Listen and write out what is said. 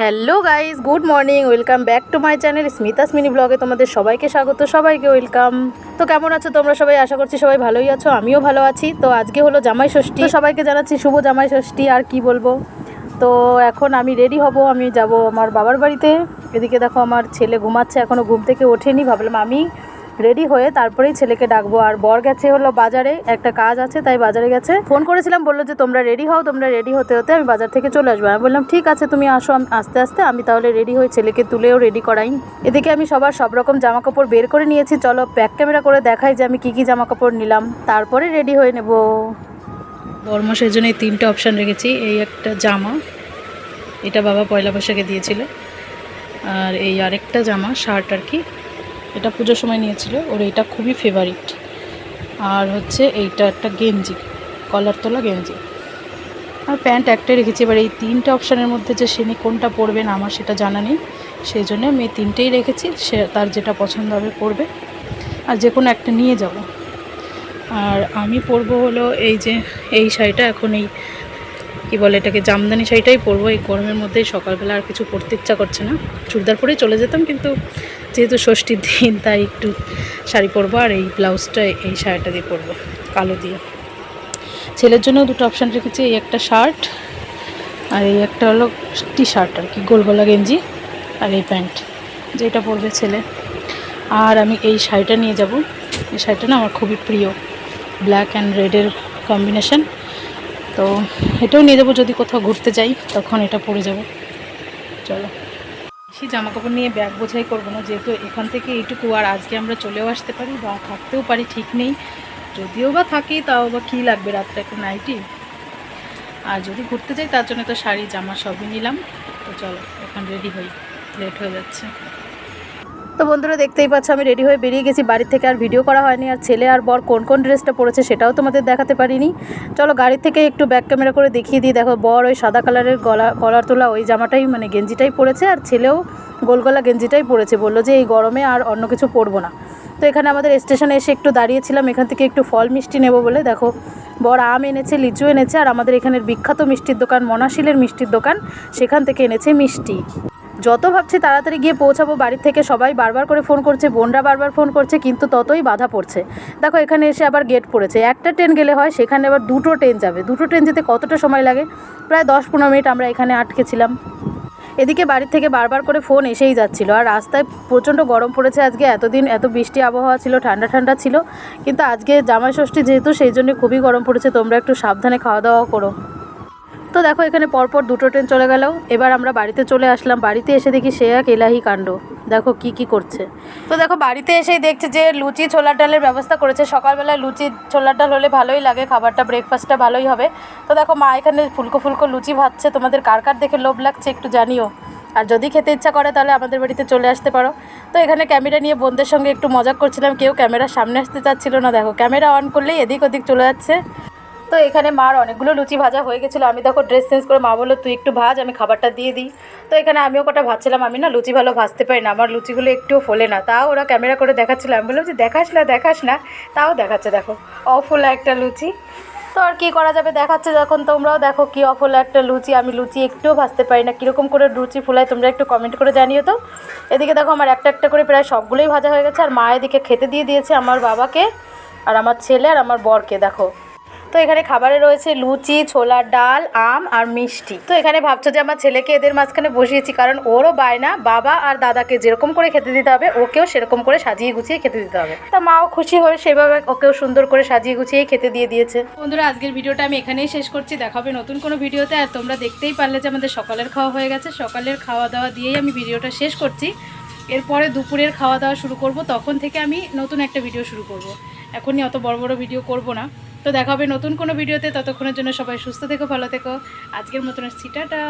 Hello guys, good morning, welcome back to my channel Smita's mini ব্লগে তোমাদের সবাইকে স্বাগত, সবাইকে ওয়েলকাম। তো কেমন আছো তোমরা সবাই? আশা করছি সবাই ভালোই আছো, আমিও ভালো আছি। তো আজকে হলো জামাই ষষ্ঠী। সবাইকে জানাচ্ছি শুভ জামাই ষষ্ঠী, আর কি বলব? তো এখন আমি রেডি হব, আমি যাব আমার বাবার বাড়িতে। এদিকে দেখো আমার ছেলে ঘুমাচ্ছে এখনও ঘুম থেকে ওঠেনি, ভাবলাম আমি রেডি হয়ে তারপরেই ছেলেকে ডাকবো। আর বর গেছে হলো বাজারে, একটা কাজ আছে, তাই বাজারে গেছে। ফোন করেছিলাম, বলল যে তোমরা রেডি হও, তোমরা রেডি হতে হতে আমি বাজার থেকে চলে আসব। আমি বললাম, ঠিক আছে, তুমি আসো আস্তে আস্তে, আমি তাহলে রেডি হয়ে ছেলেকে তুলেও রেডি করাই। এদিকে আমি সবার সব রকম জামা কাপড় বের করে নিয়েছি। চলো ব্যাক ক্যামেরা করে দেখাই যে আমি কী কী জামা কাপড় নিলাম। তারপরে রেডি হয়ে নেব। বর্মসের জন্য এই তিনটে অপশান রেখেছি। এই একটা জামা, এটা বাবা পয়লা বৈশাখে দিয়েছিল। আর এই আরেকটা জামা, শার্ট আর কি। এটা পুজোর সময় নিয়েছিল, ওর এটা খুবই ফেভারিট আর হচ্ছে এইটা একটা গেঞ্জি কলার তোলা গেঞ্জি। আর প্যান্ট একটাই রেখেছি, এবার এই তিনটে অপশানের মধ্যে যে সে নিয়ে কোনটা পরবেন আমার সেটা জানা নেই। সেই জন্য আমি এই তিনটেই রেখেছি, সে তার যেটা পছন্দ হবে পরবে। আর যে কোনো একটা নিয়ে যাব। আর আমি পরবো হলো এই যে, এই শাড়িটা এখন এই কী বলে এটাকে, জামদানি শাড়িটাই পরবো। এই গরমের মধ্যেই সকালবেলা আর কিছু পরতে ইচ্ছা করছে না। চুড়িদার পরেই চলে যেতাম, কিন্তু যেহেতু ষষ্ঠীর দিন, তাই একটু শাড়ি পরবো আর এই ব্লাউজটা, এই শাড়িটা দিয়ে পরবো, কালো দিয়ে। ছেলের জন্য দুটো অপশান রেখেছি, এই একটা শার্ট আর এই একটা হলো টি শার্ট আর কি, গোল গলা গেঞ্জি আর এই প্যান্ট, যেটা পরবে ছেলে। আর আমি এই শাড়িটা নিয়ে যাব। এই শাড়িটা না আমার খুবই প্রিয় ব্ল্যাক অ্যান্ড রেডের কম্বিনেশন তো এটাও নিয়ে যাব, যদি কোথাও ঘুরতে যাই, তখন এটা পরে যাব। চলো। বেশি জামা কাপড় নিয়ে ব্যাগ বোঝাই করব না, যেহেতু এখান থেকে এইটুকু আর আজকে আমরা চলেও আসতে পারি বা থাকতেও পারি, ঠিক নেই। যদিও বা থাকি, তাও বা কী লাগবে রাত্রে একটু নাইটি আর যদি ঘুরতে যাই, তার জন্য তো শাড়ি, জামা সবই নিলাম। তো চলো, এখন রেডি হই। লেট হয়ে যাচ্ছে। তো বন্ধুরা দেখতেই পাচ্ছ, আমি রেডি হয়ে বেরিয়ে গেছি। বাড়ি থেকে আর ভিডিও করা হয়নি। আর ছেলে আর বর কোন কোন ড্রেসটা পরেছে সেটাও তোমাদের দেখাতে পারিনি। চলো গাড়ি থেকে একটু ব্যাক ক্যামেরা করে দেখিয়ে দিই। দেখো, বর ওই সাদা কালারের গলা কলার তোলা ওই জামাটাই মানে গেঞ্জিটাই পরেছে, আর ছেলেও গোল গলা গেঞ্জিটাই পরেছে। বলল যে, এই গরমে আর অন্য কিছু পরবো না। তো এখানে আমাদের স্টেশনে এসে একটু দাঁড়িয়েছিলাম। এখান থেকে একটু ফল মিষ্টি নেব বলে। দেখো, বর আম এনেছে, লিচু এনেছে, আর আমাদের এখানের বিখ্যাত মিষ্টির দোকান মনাশিলের মিষ্টির দোকান। সেখান থেকে এনেছে মিষ্টি। যত ভাবছি তাড়াতাড়ি গিয়ে পৌঁছাবো, বাড়ির থেকে সবাই বারবার করে ফোন করছে, বোনরা বারবার ফোন করছে, কিন্তু ততই বাধা পড়ছে। দেখো, এখানে এসে আবার গেট পড়েছে। একটা ট্রেন গেলে হয়, সেখানে আবার দুটো ট্রেন যাবে। দুটো ট্রেন যেতে কতটা সময় লাগে? প্রায় দশ পনেরো মিনিট আমরা এখানে আটকেছিলাম এদিকে বাড়ির থেকে বারবার করে ফোন এসেই যাচ্ছিল। আর রাস্তায় প্রচণ্ড গরম পড়েছে আজকে, এতদিন এত বৃষ্টি আবহাওয়া ছিল, ঠান্ডা ঠান্ডা ছিল। কিন্তু আজকে জামাই ষষ্ঠী যেহেতু, সেই জন্য খুবই গরম পড়েছে। তোমরা একটু সাবধানে খাওয়া দাওয়া করো। তো দেখো, এখানে পরপর দুটো ট্রেন চলে গেল। এবার আমরা বাড়িতে চলে আসলাম। বাড়িতে এসে দেখি সে এক এলাহি কাণ্ড। দেখো কি কি করছে। তো দেখো, বাড়িতে এসেই দেখছে যে লুচি, ছোলার ডালের ব্যবস্থা করেছে। সকালবেলা লুচি, ছোলার ডাল হলে ভালোই লাগে, খাবারটা ব্রেকফাস্টটা ভালোই হবে। তো দেখো, মা এখানে ফুলকো ফুলকো লুচি ভাজছে। তোমাদের কার কার দেখে লোভ লাগছে একটু জানিও। আর যদি খেতে ইচ্ছা করে, তাহলে আমাদের বাড়িতে চলে আসতে পারো। তো এখানে ক্যামেরা নিয়ে বোনদের সঙ্গে একটু মজা করছিলাম। কেউ ক্যামেরার সামনে আসতে চাচ্ছিল না। দেখো, ক্যামেরা অন করলেই এদিক ওদিক চলে যাচ্ছে। তো এখানে মার অনেকগুলো লুচি ভাজা হয়ে গেছিল। আমি দেখো ড্রেস চেঞ্জ করে মা বলল, তুই একটু ভাজ, আমি খাবারটা দিয়ে দিই। তো এখানে আমিও কটা ভাজছিলাম। আমি না লুচি ভালো ভাজতে পারি না, আমার লুচিগুলো একটুও ফোলে না। তাও ওরা ক্যামেরা করে দেখাচ্ছিলো। আমি বললাম যে, দেখাস না দেখাস না। তাও দেখাচ্ছে, দেখো। অফোলা একটা লুচি। তো আর কী করা যাবে? দেখাচ্ছে যখন তোমরাও দেখো কি অফোলা একটা লুচি। আমি লুচি একটুও ভাজতে পারি না। কীরকম করে লুচি ফুলায় তোমরা একটু কমেন্ট করে জানিও তো। এদিকে দেখো আমার একটা একটা করে প্রায় সবগুলোই ভাজা হয়ে গেছে। আর মা এদিকে খেতে দিয়ে দিয়েছে আমার বাবাকে, আর আমার ছেলে, আর আমার বরকে। দেখো তো এখানে খাবারে রয়েছে লুচি, ছোলার ডাল, আম আর মিষ্টি। তো এখানে ভাবছ যে আমার ছেলেকে এদের মাঝখানে বসিয়েছি, কারণ ওরও বায়না, বাবা আর দাদাকে যেরকম করে খেতে দিতে হবে, ওকেও সেরকম করে সাজিয়ে গুছিয়ে খেতে দিতে হবে। তা মাও খুশি হয়ে সেভাবে ওকেও সুন্দর করে সাজিয়ে গুছিয়ে খেতে দিয়ে দিয়েছে। বন্ধুরা, আজকের ভিডিওটা আমি এখানেই শেষ করছি। দেখাবে নতুন কোনো ভিডিওতে, আর তোমরা দেখতেই পারলে যে আমাদের সকালের খাওয়া হয়ে গেছে। সকালের খাওয়া দাওয়া দিয়েই আমি ভিডিওটা শেষ করছি। এরপরে দুপুরের খাওয়া দাওয়া শুরু করব। তখন থেকে আমি নতুন একটা ভিডিও শুরু করব। এখনই অত বড় বড় ভিডিও করব না। তো দেখা হবে নতুন কোনো ভিডিওতে, ততক্ষণের জন্য সবাই সুস্থ থেকো, ভালো থেকো। আজকের মতন আসছি, টাটা।